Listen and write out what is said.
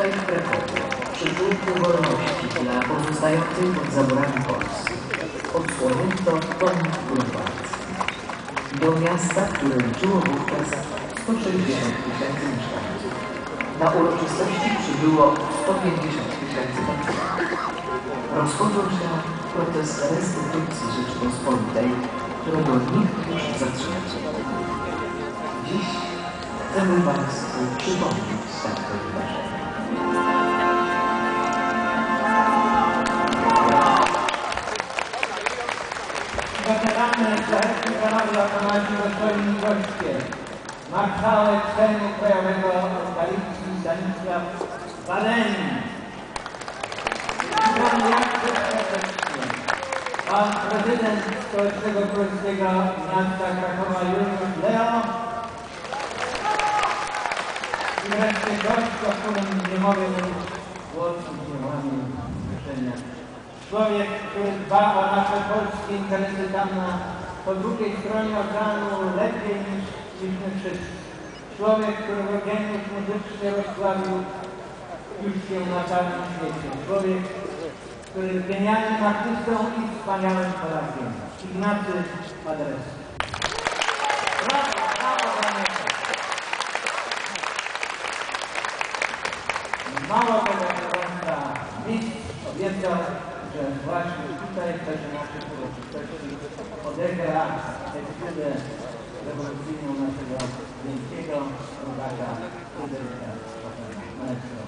tutaj w Krakowie, przyczółku wolności dla pozostających pod zaborami Polski, odsłonięto pomnik Grunwaldzki. Do miasta, które liczyło wówczas 160 tysięcy mieszkańców. Na uroczystości przybyło 150 tysięcy patriotów. Rozchodzą się protest restytucji Rzeczypospolitej, którego nikt już zatrzymać. Dziś chcemy Państwu przypomnieć takie wydarzenie. Weterany Szlachetnej Kanady Automacji Dostojni Goście, Marszałek Sejmu Krajowego Galicji Stanisław Waleni. Witam jakże serdecznie. Pan Prezydent Stołecznego Polskiego Miasta Krakowa Juliusz Leo wreszcie którym nie mogę życzenia. Człowiek, który dba o nasze polskie interesy tam na, po drugiej stronie oceanu lepiej niż, niż my wszyscy. Człowiek, którego geniusz muzyczny rozsławił już się na całym świecie. Człowiek, który jest genialnym artystą i wspaniałym Polakiem. Ignacy Adres. Mało tego, Państwa, mistrz obiecał, że właśnie tutaj w czasie naszych uroczystości odegra etudę rewolucyjną naszego wielkiego rogacza Fryderyka Chopina.